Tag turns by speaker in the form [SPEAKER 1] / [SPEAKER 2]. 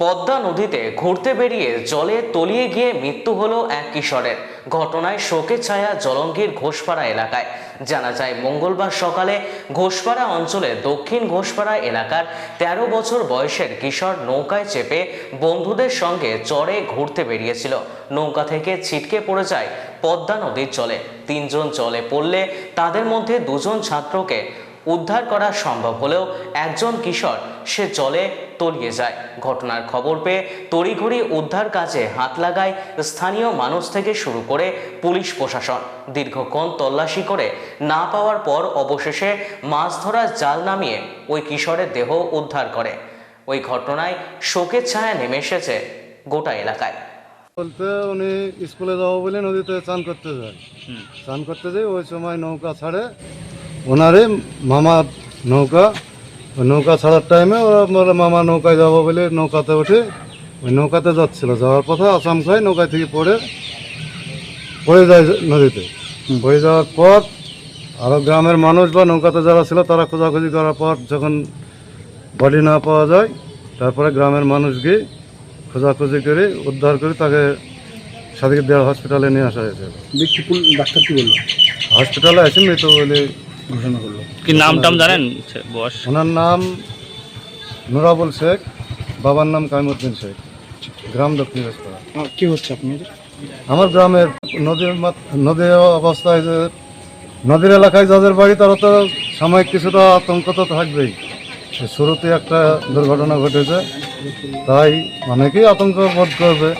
[SPEAKER 1] পদ্মা নদীতে ঘুরতে বেরিয়ে জলে তলিয়ে গিয়ে মৃত্যু হলো এক কিশোরের। ঘটনায় শোকের ছায়া জলঙ্গির ঘোষপাড়া এলাকায়। জানা যায়, মঙ্গলবার সকালে ঘোষপাড়া অঞ্চলে দক্ষিণ ঘোষপাড়া এলাকার ১৩ বছর বয়সের কিশোর নৌকায় চেপে বন্ধুদের সঙ্গে চড়ে ঘুরতে বেরিয়েছিল। নৌকা থেকে ছিটকে পড়ে যায় পদ্মা নদীর জলে। তিনজন জলে পড়লে তাদের মধ্যে দুজন ছাত্রকে উদ্ধার করা সম্ভব হলেও একজন কিশোর সে জলে তলিয়ে যায়। ঘটনার খবর পেয়ে তড়িঘড়ি উদ্ধার কাজে হাত লাগায় স্থানীয় মানুষ থেকে শুরু করে পুলিশ প্রশাসন। দীর্ঘক্ষণ তল্লাশি করে না পাওয়ার পর অবশেষে মাছ ধরার জাল নামিয়ে ওই কিশোরের দেহ উদ্ধার করে। ওই ঘটনায় শোকের ছায়া নেমে এসেছে গোটা এলাকায়।
[SPEAKER 2] বলতে উনি স্কুলে যাব বলে নদীতে চান করতে যায়। চান করতে যাই ওই সময় নৌকা ছাড়ে ওনারে মামার নৌকা ওই নৌকা ছাড়ার টাইমে ওরা বলে মামা নৌকায় যাব বলে নৌকাতে ওঠে ওই নৌকাতে যাচ্ছিল। যাওয়ার পথে আসাম খায় নৌকায় থেকে পড়ে পড়ে যায় নদীতে। পড়ে যাওয়ার পর আরও গ্রামের মানুষ বা নৌকাতে যারা ছিল তারা খোঁজাখুঁজি করার পর যখন বডি না পাওয়া যায় তারপরে গ্রামের মানুষ গিয়ে খোঁজাখুঁজি করে উদ্ধার করে তাকে সাদিক দেওয়া হসপিটালে নিয়ে আসা হয়েছে।
[SPEAKER 3] ডাক্তার কি বলল?
[SPEAKER 2] হসপিটালে আছে মৃত বলে
[SPEAKER 3] ঘোষণা করল।
[SPEAKER 4] কি নাম টাম জানেন? সে- বয়স
[SPEAKER 2] ওনার নাম নুরাবুল শেখ বাবার নাম কাইমুদ্দিন শেখ গ্রাম দক্ষিণ
[SPEAKER 3] আহ, কি হচ্ছে আপনি
[SPEAKER 2] আমার গ্রামের নদীর মাত- নদী অবস্থায় যে নদীর এলাকায় যাদের বাড়ি তারা তো সাময়িক কিছুটা আতঙ্ক তো থাকবেই। শুরুতে একটা দুর্ঘটনা ঘটেছে তাই অনেকেই আতঙ্ক বোধ করবে।